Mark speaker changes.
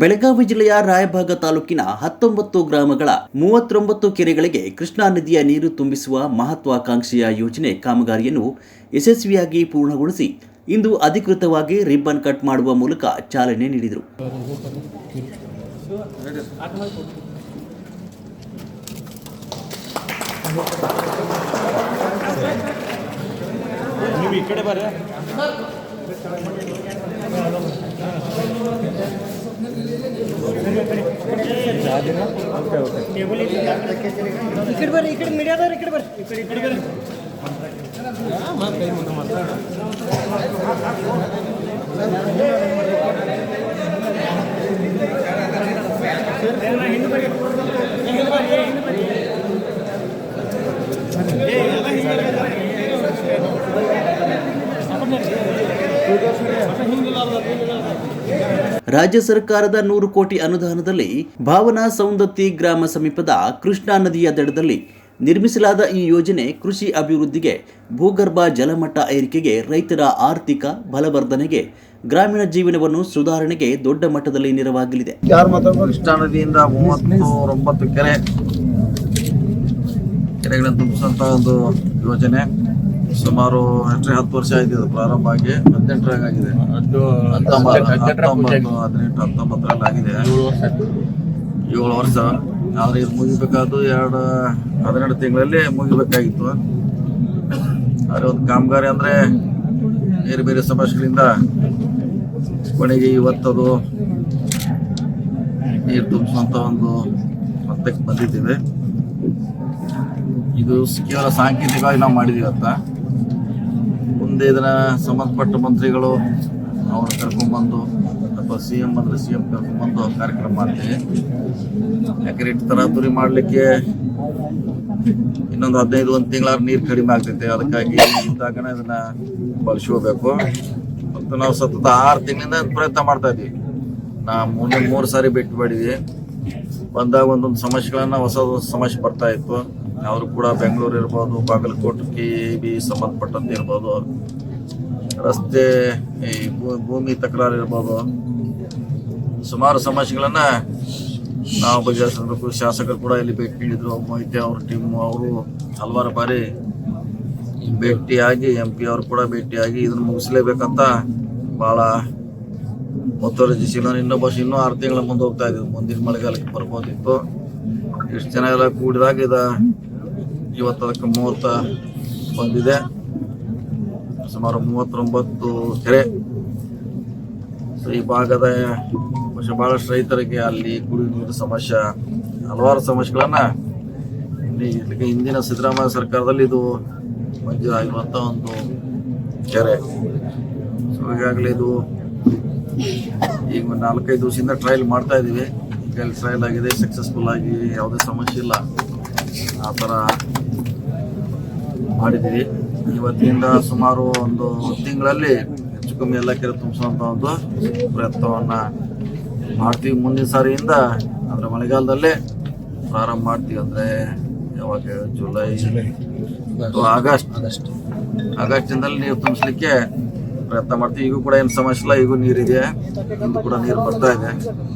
Speaker 1: ಬೆಳಗಾವಿ ಜಿಲ್ಲೆಯ ರಾಯಭಾಗ ತಾಲೂಕಿನ ಹತ್ತೊಂಬತ್ತು ಗ್ರಾಮಗಳ ಮೂವತ್ತೊಂಬತ್ತು ಕೆರೆಗಳಿಗೆ ಕೃಷ್ಣಾ ನದಿಯ ನೀರು ತುಂಬಿಸುವ ಮಹತ್ವಾಕಾಂಕ್ಷೆಯ ಯೋಜನೆ ಕಾಮಗಾರಿಯನ್ನು ಯಶಸ್ವಿಯಾಗಿ ಪೂರ್ಣಗೊಳಿಸಿ ಇಂದು ಅಧಿಕೃತವಾಗಿ ರಿಬ್ಬನ್ ಕಟ್ ಮಾಡುವ ಮೂಲಕ ಚಾಲನೆ ನೀಡಿದರು.
Speaker 2: ಬರ್ರಿ
Speaker 3: ಈ ಕಡೆ ಬರ್ರಿ ಈ ಕಡೆ ಮೀಡಿಯಾದವ್ರು ಈ ಕಡೆ ಬರ್ರಿ ಈ ಕಡೆ ಈ ಕಡೆ ಬರ್ರಿ
Speaker 1: ರಾಜ್ಯ ಸರ್ಕಾರದ ನೂರು ಕೋಟಿ ಅನುದಾನದಲ್ಲಿ ಭಾವನಾ ಸೌಂದತ್ತಿ ಗ್ರಾಮ ಸಮೀಪದ ಕೃಷ್ಣಾ ನದಿಯ ದಡದಲ್ಲಿ ನಿರ್ಮಿಸಲಾದ ಈ ಯೋಜನೆ ಕೃಷಿ ಅಭಿವೃದ್ಧಿಗೆ ಭೂಗರ್ಭ ಜಲಮಟ್ಟ ಏರಿಕೆಗೆ ರೈತರ ಆರ್ಥಿಕ ಬಲವರ್ಧನೆಗೆ ಗ್ರಾಮೀಣ ಜೀವನವನ್ನು ಸುಧಾರಣೆಗೆ ದೊಡ್ಡ ಮಟ್ಟದಲ್ಲಿ ನೆರವಾಗಲಿದೆ.
Speaker 4: ಕೃಷ್ಣಾ ನದಿಯಿಂದ ಕೆರೆ ಕೆರೆಗಳನ್ನು ತುಂಬಿಸುವಂತಹ ಒಂದು ಯೋಜನೆ. ಸುಮಾರು ಎಂಟ್ರಿ ಹತ್ತು ವರ್ಷ ಆಯ್ತು ಇದು ಪ್ರಾರಂಭ ಆಗಿ ಹದಿನೆಂಟರಾಗ ಆಗಿದೆ. ಹತ್ತೊಂಬತ್ತು ಹದಿನೆಂಟು ಹತ್ತೊಂಬತ್ತರಲ್ಲಿ ಆಗಿದೆ. ಏಳು ವರ್ಷ. ಆದ್ರೆ ಇದು ಮುಗಿಬೇಕಾದ್ದು ಎರಡು ಹದಿನೆಂಟು ತಿಂಗಳಲ್ಲಿ ಮುಗಿಬೇಕಾಗಿತ್ತು. ಆದ್ರೆ ಒಂದು ಕಾಮಗಾರಿ ಅಂದ್ರೆ ಬೇರೆ ಬೇರೆ ಸಮಸ್ಯೆಗಳಿಂದ ಕೊನೆಗೆ ಇವತ್ತದು ನೀರು ತುಂಬಿಸುವಂತ ಒಂದು ಹಂತಕ್ಕೆ ಬಂದಿದ್ದೇವೆ. ಇದು ಕೇವಲ ಸಾಂಕೇತಿಕವಾಗಿ ನಾವು ಮಾಡಿದ್ದೀವಿ ಅಂತ. ಮುಂದೆ ಇದರ ಸಂಬಂಧಪಟ್ಟ ಮಂತ್ರಿಗಳು ಅವರು ಕರ್ಕೊಂಡ್ಬಂದು, ಅಥವಾ ಸಿ ಎಂ ಅಂದರೆ ಸಿ ಎಂ ಕರ್ಕೊಂಡ್ಬಂದು ಕಾರ್ಯಕ್ರಮ ಮಾಡ್ತೀವಿ. ಯಾಕಂದ್ರೆ ಇಟ್ಟು ತರಾತುರಿ ಮಾಡಲಿಕ್ಕೆ ಇನ್ನೊಂದು ಹದಿನೈದು, ಒಂದು ತಿಂಗಳ ನೀರು ಕಡಿಮೆ ಆಗ್ತೈತೆ. ಅದಕ್ಕಾಗಿ ಇದ್ದಾಗನ ಇದನ್ನು ಬಳಸ್ಕೋಬೇಕು. ಮತ್ತು ನಾವು ಸತತ ಆರು ತಿಂಗಳಿಂದ ಪ್ರಯತ್ನ ಮಾಡ್ತಾ ಇದ್ವಿ ನಾ ಮೂರು ಮೂರು ಸಾರಿ ಬಿಟ್ಟು ಬಂದಾಗ ಒಂದೊಂದು ಸಮಸ್ಯೆಗಳನ್ನು ಹೊಸ ಸಮಸ್ಯೆ ಬರ್ತಾ ಇತ್ತು. ಅವರು ಕೂಡ ಬೆಂಗಳೂರು ಇರ್ಬೋದು ಬಾಗಲಕೋಟಕ್ಕೆ ಬಿ ಸಂಬಂಧಪಟ್ಟಂತೆ ಇರ್ಬೋದು. ರಸ್ತೆ, ಈ ಭೂಮಿ ತಕರಾರು ಇರ್ಬೋದು. ಸುಮಾರು ಸಮಸ್ಯೆಗಳನ್ನ ನಾವು ಬಗೆಹರಿಸಬೇಕು. ಶಾಸಕರು ಕೂಡ ಇಲ್ಲಿ ಭೇಟಿ ನೀಡಿದ್ರು. ಮೊಯ್ತೆ ಅವ್ರ ಟೀಮ್ ಅವರು ಹಲವಾರು ಬಾರಿ ಭೇಟಿಯಾಗಿ, ಎಂ ಪಿ ಅವರು ಕೂಡ ಭೇಟಿಯಾಗಿ ಇದನ್ನು ಮುಗಿಸ್ಲೇಬೇಕಂತ ಭಾಳ ಮುತುವರ್ಜಿ ಇನ್ನೊಬ್ಬ ಇನ್ನೂ ಆರು ತಿಂಗಳ ಮುಂದೆ ಹೋಗ್ತಾ ಇದ್ದೀವಿ ಮುಂದಿನ ಮಳೆಗಾಲಕ್ಕೆ ಬರ್ಬೋದಿತ್ತು. ಇಷ್ಟು ಜನ ಎಲ್ಲ ಕೂಡಿದಾಗ ಇದ ಇವತ್ತು ಅದಕ್ಕೆ ಮುಹೂರ್ತ ಬಂದಿದೆ. ಸುಮಾರು ಮೂವತ್ತೊಂಬತ್ತು ಕೆರೆ. ಈ ಭಾಗದ ಬಹಳಷ್ಟು ರೈತರಿಗೆ ಅಲ್ಲಿ ಕುಡಿಯುವ ನೀರು ಸಮಸ್ಯೆ, ಹಲವಾರು ಸಮಸ್ಯೆಗಳನ್ನ ಇಲ್ಲಿ- ಹಿಂದಿನ ಸಿದ್ದರಾಮಯ್ಯ ಸರ್ಕಾರದಲ್ಲಿ ಇದು ಮಂಜೂರಾಗಿರುವಂಥ ಒಂದು ಕೆರೆ. ಸೊ, ಈಗಾಗಲೇ ಇದು ಈಗ ಒಂದು ನಾಲ್ಕೈದು ದಿವಸದಿಂದ ಟ್ರಯಲ್ ಮಾಡ್ತಾ ಇದ್ದೀವಿ ಈಗ ಟ್ರಯಲ್ ಆಗಿದೆ ಸಕ್ಸಸ್ಫುಲ್ ಆಗಿ ಯಾವುದೇ ಸಮಸ್ಯೆ ಇಲ್ಲ. ಆ ಥರ ಮಾಡಿದ್ದೀವಿ ಇವತ್ತಿನಿಂದ ಸುಮಾರು ಒಂದು ತಿಂಗಳಲ್ಲಿ ಹೆಚ್ಚು ಕಮ್ಮಿ ಎಲ್ಲ ಕೆರೆ ತುಂಬಿಸುವಂಥ ಒಂದು ಪ್ರಯತ್ನವನ್ನ ಮಾಡ್ತೀವಿ. ಮುಂದಿನ ಸಾರಿಯಿಂದ ಅಂದ್ರೆ ಮಳೆಗಾಲದಲ್ಲೇ ಪ್ರಾರಂಭ ಮಾಡ್ತೀವಿ ಅಂದ್ರೆ ಯಾವಾಗ? ಜುಲೈ ಅಥವಾ ಆಗಸ್ಟ್. ಆಗಸ್ಟಿಂದಲ್ಲಿ ನೀರು ತುಂಬಿಸ್ಲಿಕ್ಕೆ ಪ್ರಯತ್ನ ಮಾಡ್ತೀವಿ. ಈಗೂ ಕೂಡ ಏನು ಸಮಸ್ಯೆ ಇಲ್ಲ ಈಗೂ ನೀರಿದೆ. ಇಂದು ಕೂಡ ನೀರು ಬರ್ತಾ ಇದೆ.